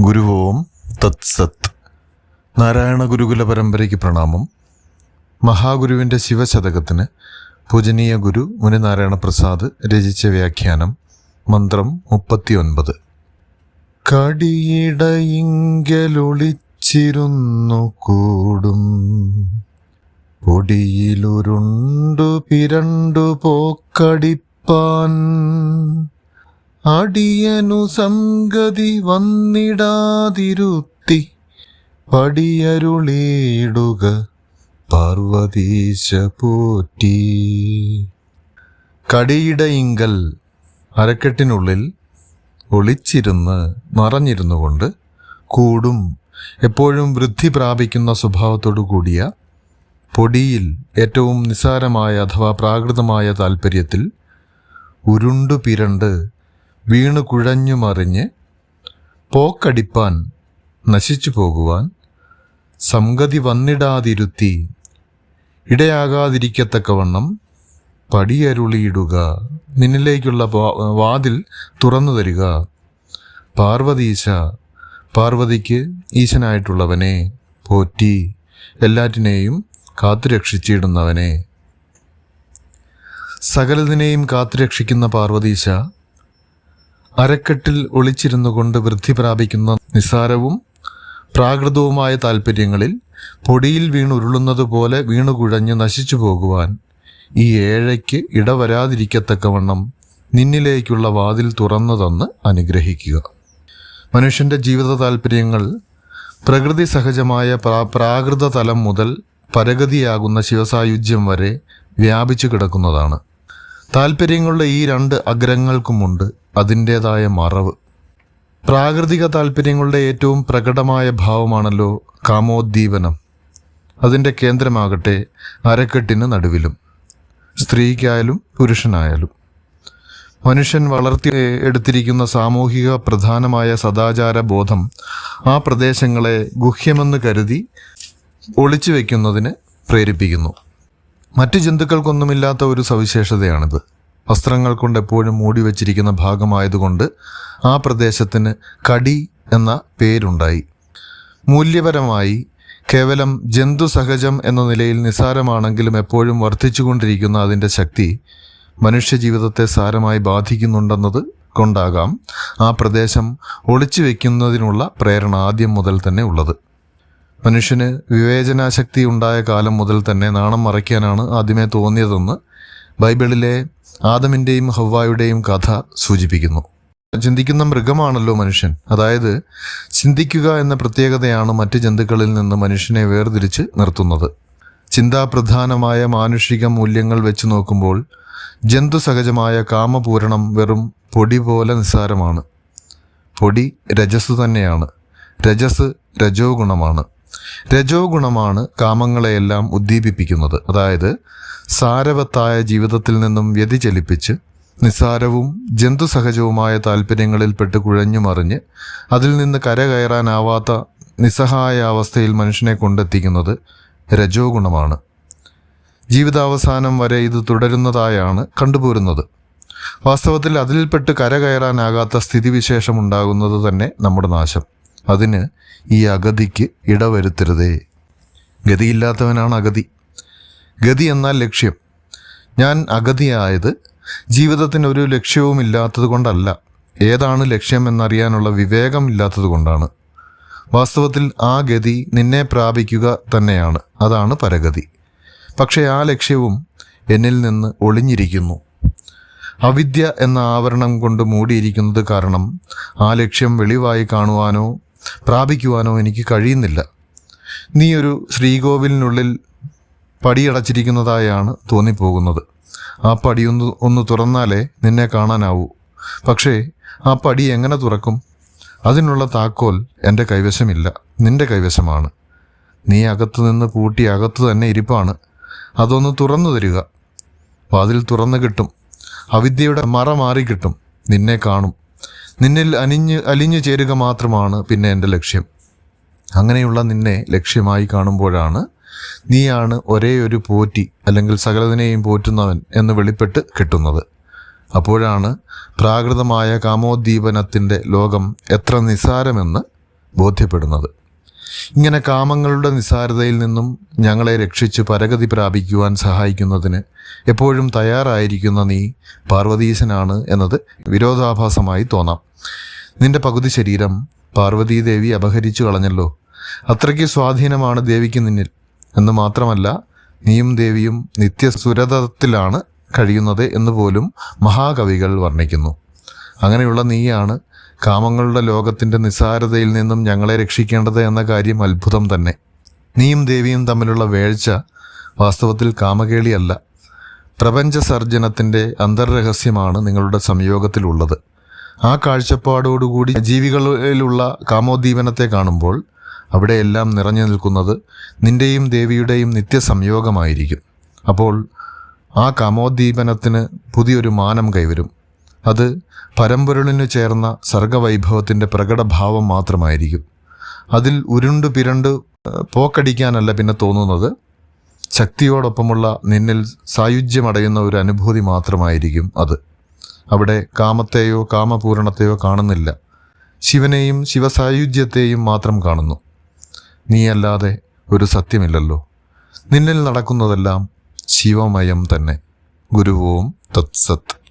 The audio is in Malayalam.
ഗുരുവോം തത്സത്. നാരായണ ഗുരുകുല പരമ്പരയ്ക്ക് പ്രണാമം. മഹാഗുരുവിന്റെ ശിവശതകത്തിന് പൂജനീയ ഗുരു മുനിനാരായണ പ്രസാദ് രചിച്ച വ്യാഖ്യാനം മന്ത്രം മുപ്പത്തിയൊൻപത്. കടിയിടയിങ്കലൊളിച്ചിരുന്നു കൂടും. പൊടിയിലുരുണ്ടു പിരണ്ടു പോക്കടിപ്പാൻ അടിയനു സംഗതി വന്നിടാതിരുത്തി പടിയരുളിയിടുക പാർവതീശ പോറ്റി. കടിയിടയിങ്കൽ അരക്കെട്ടിനുള്ളിൽ ഒളിച്ചിരുന്ന് മറഞ്ഞിരുന്നു കൊണ്ട് കൂടും എപ്പോഴും വൃദ്ധി പ്രാപിക്കുന്ന സ്വഭാവത്തോടു കൂടിയ പൊടിയിൽ ഏറ്റവും നിസ്സാരമായ അഥവാ പ്രാകൃതമായ താൽപ്പര്യത്തിൽ ഉരുണ്ടു പിരണ്ട് വീണു കുഴഞ്ഞു മറിഞ്ഞ് പോക്കടിപ്പാൻ നശിച്ചു പോകുവാൻ സംഗതി വന്നിടാതിരുത്തി ഇടയാകാതിരിക്കത്തക്കവണ്ണം പടിയരുളിയിടുക. നിന്നിലേക്കുള്ള വാതിൽ തുറന്നു തരിക. പാർവതീശ പാർവതിക്ക് ഈശനായിട്ടുള്ളവനെ പോറ്റി എല്ലാറ്റിനെയും കാത്തുരക്ഷിച്ചിടുന്നവനെ. സകലതിനെയും കാത്തുരക്ഷിക്കുന്ന പാർവതീശ അരക്കെട്ടിൽ ഒളിച്ചിരുന്നു കൊണ്ട് വൃദ്ധി പ്രാപിക്കുന്ന നിസ്സാരവും പ്രാകൃതവുമായ താൽപ്പര്യങ്ങളിൽ പൊടിയിൽ വീണുരുളുന്നത് പോലെ വീണുകുഴഞ്ഞ് നശിച്ചു പോകുവാൻ ഈ ഏഴയ്ക്ക് ഇടവരാതിരിക്കത്തക്കവണ്ണം നിന്നിലേക്കുള്ള വാതിൽ തുറന്നു തന്ന് അനുഗ്രഹിക്കുക. മനുഷ്യന്റെ ജീവിത താൽപ്പര്യങ്ങൾ പ്രകൃതി സഹജമായ പ്രാ പ്രാകൃത തലം മുതൽ പരഗതിയാകുന്ന ശിവസായുജ്യം വരെ വ്യാപിച്ചു കിടക്കുന്നതാണ്. താൽപ്പര്യങ്ങളുടെ ഈ രണ്ട് അഗ്രങ്ങൾക്കുമുണ്ട്. അതിന്റെതായ മറവ്. പ്രാകൃതിക താല്പര്യങ്ങളുടെ ഏറ്റവും പ്രകടമായ ഭാവമാണല്ലോ കാമോദ്ദീപനം. അതിന്റെ കേന്ദ്രമാകട്ടെ അരക്കെട്ടിന് നടുവിലും. സ്ത്രീക്കായാലും പുരുഷനായാലും. മനുഷ്യൻ വളർത്തി എടുത്തിരിക്കുന്ന സാമൂഹിക പ്രധാനമായ സദാചാര ബോധം ആ പ്രദേശങ്ങളെ ഗുഹ്യമെന്ന് കരുതി ഒളിച്ചു വയ്ക്കുന്നതിന് പ്രേരിപ്പിക്കുന്നു. മറ്റു ജന്തുക്കൾക്കൊന്നുമില്ലാത്ത ഒരു സവിശേഷതയാണിത്. വസ്ത്രങ്ങൾ കൊണ്ട് എപ്പോഴും മൂടി വച്ചിരിക്കുന്ന ഭാഗമായതുകൊണ്ട് ആ പ്രദേശത്തിന് കടി എന്ന പേരുണ്ടായി. മൂല്യപരമായി കേവലം ജന്തു സഹജം എന്ന നിലയിൽ നിസ്സാരമാണെങ്കിലും എപ്പോഴും വർദ്ധിച്ചുകൊണ്ടിരിക്കുന്ന അതിന്റെ ശക്തി മനുഷ്യജീവിതത്തെ സാരമായി ബാധിക്കുന്നുണ്ടെന്നത് കൊണ്ടാകാം ആ പ്രദേശം ഒളിച്ചു വയ്ക്കുന്നതിനുള്ള പ്രേരണ ആദ്യം മുതൽ തന്നെ ഉള്ളത്. മനുഷ്യന് വിവേചനാശക്തി ഉണ്ടായ കാലം മുതൽ തന്നെ നാണം മറയ്ക്കാനാണ് ആദ്യമേ തോന്നിയതെന്ന് ബൈബിളിലെ ആദമിന്റെയും ഹവ്വായുടെയും കഥ സൂചിപ്പിക്കുന്നു. ചിന്തിക്കുന്ന മൃഗമാണല്ലോ മനുഷ്യൻ. അതായത് ചിന്തിക്കുക എന്ന പ്രത്യേകതയാണ് മറ്റ് ജന്തുക്കളിൽ നിന്ന് മനുഷ്യനെ വേർതിരിച്ച് നിർത്തുന്നത്. ചിന്താപ്രധാനമായ മാനുഷിക മൂല്യങ്ങൾ വെച്ച് നോക്കുമ്പോൾ ജന്തു സഹജമായ കാമപൂരണം വെറും പൊടി പോലെ നിസ്സാരമാണ്. പൊടി രജസ് തന്നെയാണ്. രജസ് രജോ ഗുണമാണ് രജോ ഗുണമാണ് കാമങ്ങളെയെല്ലാം ഉദ്ദീപിപ്പിക്കുന്നത്. അതായത് സാരവത്തായ ജീവിതത്തിൽ നിന്നും വ്യതിചലിപ്പിച്ച് നിസ്സാരവും ജന്തുസഹജവുമായ താല്പര്യങ്ങളിൽപ്പെട്ട് കുഴഞ്ഞു മറിഞ്ഞ് അതിൽ നിന്ന് കരകയറാനാവാത്ത നിസ്സഹായ അവസ്ഥയിൽ മനുഷ്യനെ കൊണ്ടെത്തിക്കുന്നത് രജോ ഗുണമാണ് ജീവിതാവസാനം വരെ ഇത് തുടരുന്നതായാണ് കണ്ടുപോരുന്നത്. വാസ്തവത്തിൽ അതിൽപ്പെട്ട് കരകയറാനാകാത്ത സ്ഥിതിവിശേഷം ഉണ്ടാകുന്നത് തന്നെ നമ്മുടെ നാശം. അതിന് ഈ അഗതിക്ക് ഇടവരുത്തരുതേ. ഗതിയില്ലാത്തവനാണ് അഗതി. ഗതി എന്നാൽ ലക്ഷ്യം. ഞാൻ അഗതിയായത് ജീവിതത്തിന് ഒരു ലക്ഷ്യവും ഇല്ലാത്തത് കൊണ്ടല്ല ഏതാണ് ലക്ഷ്യം എന്നറിയാനുള്ള വിവേകം ഇല്ലാത്തത് കൊണ്ടാണ് വാസ്തവത്തിൽ ആ ഗതി നിന്നെ പ്രാപിക്കുക തന്നെയാണ്. അതാണ് പരഗതി. പക്ഷേ ആ ലക്ഷ്യവും എന്നിൽ നിന്ന് ഒളിഞ്ഞിരിക്കുന്നു. അവിദ്യ എന്ന ആവരണം കൊണ്ട് മൂടിയിരിക്കുന്നത് കാരണം ആ ലക്ഷ്യം വെളിവായി കാണുവാനോ പ്രാപിക്കുവാനോ എനിക്ക് കഴിയുന്നില്ല. നീ ഒരു ശ്രീകോവിലിനുള്ളിൽ പടിയടച്ചിരിക്കുന്നതായാണ് തോന്നിപ്പോകുന്നത്. ആ പടി ഒന്ന് ഒന്ന് തുറന്നാലേ നിന്നെ കാണാനാവൂ. പക്ഷേ ആ പടി എങ്ങനെ തുറക്കും? അതിനുള്ള താക്കോൽ എന്റെ കൈവശമില്ല. നിന്റെ കൈവശമാണ്. നീ അകത്തു നിന്ന് പൂട്ടി അകത്തു തന്നെ ഇരിപ്പാണ്. അതൊന്ന് തുറന്നു തരിക. വാതിൽ തുറന്നു കിട്ടും. അവിദ്യയുടെ മറ മാറി കിട്ടും. നിന്നെ കാണും. നിന്നിൽ അനിഞ്ഞ് അലിഞ്ഞു ചേരുക മാത്രമാണ് പിന്നെ എന്റെ ലക്ഷ്യം. അങ്ങനെയുള്ള നിന്നെ ലക്ഷ്യമായി കാണുമ്പോഴാണ് നീയാണ് ഒരേ ഒരു പോറ്റി അല്ലെങ്കിൽ സകലതിനെയും പോറ്റുന്നവൻ എന്ന് വെളിപ്പെട്ട് കിട്ടുന്നത്. അപ്പോഴാണ് പ്രാകൃതമായ കാമോദ്ദീപനത്തിന്റെ ലോകം എത്ര നിസാരമെന്ന് ബോധ്യപ്പെടുന്നത്. ഇങ്ങനെ കാമങ്ങളുടെ നിസ്സാരതയിൽ നിന്നും ഞങ്ങളെ രക്ഷിച്ച് പരഗതി പ്രാപിക്കുവാൻ സഹായിക്കുന്നതിന് എപ്പോഴും തയ്യാറായിരിക്കുന്ന നീ പാർവതീശനാണ് എന്നത് വിരോധാഭാസമായി തോന്നാം. നിന്റെ പകുതി ശരീരം പാർവതീദേവി അപഹരിച്ചു കളഞ്ഞല്ലോ. അത്രയ്ക്ക് സ്വാധീനമാണ് ദേവിക്ക് നിന്നിൽ. എന്ന് മാത്രമല്ല നീയും ദേവിയും നിത്യസുരതത്തിലാണ് കഴിയുന്നത് എന്നുപോലും മഹാകവികൾ വർണിക്കുന്നു. അങ്ങനെയുള്ള നീയാണ് കാമങ്ങളുടെ ലോകത്തിന്റെ നിസ്സാരതയിൽ നിന്നും ഞങ്ങളെ രക്ഷിക്കേണ്ടത് എന്ന കാര്യം അത്ഭുതം തന്നെ. നീയും ദേവിയും തമ്മിലുള്ള വേഴ്ച വാസ്തവത്തിൽ കാമകേളിയല്ല. പ്രപഞ്ച സർജനത്തിന്റെ അന്തർരഹസ്യമാണ് നിങ്ങളുടെ സംയോഗത്തിലുള്ളത്. ആ കാഴ്ചപ്പാടോടുകൂടി ജീവികളിലുള്ള കാമോദ്ദീപനത്തെ കാണുമ്പോൾ അവിടെയെല്ലാം നിറഞ്ഞു നിൽക്കുന്നത് നിന്റെയും ദേവിയുടെയും നിത്യസംയോഗമായിരിക്കും. അപ്പോൾ ആ കാമോദ്ദീപനത്തിന് പുതിയൊരു മാനം കൈവരും. അത് പരമ്പൊരുളിനു ചേർന്ന സർഗവൈഭവത്തിന്റെ പ്രകടഭാവം മാത്രമായിരിക്കും. അതിൽ ഉരുണ്ടു പിരണ്ട് പോക്കടിക്കാനല്ല പിന്നെ തോന്നുന്നത്. ശക്തിയോടൊപ്പമുള്ള നിന്നിൽ സായുജ്യമടയുന്ന ഒരു അനുഭൂതി മാത്രമായിരിക്കും അത്. അവിടെ കാമത്തെയോ കാമപൂരണത്തെയോ കാണുന്നില്ല. ശിവനെയും ശിവസായുജ്യത്തെയും മാത്രം കാണുന്നു. നീയല്ലാതെ ഒരു സത്യമില്ലല്ലോ. നിന്നിൽ നടക്കുന്നതെല്ലാം ശിവമയം തന്നെ. ഗുരുവോം തത്സത്ത്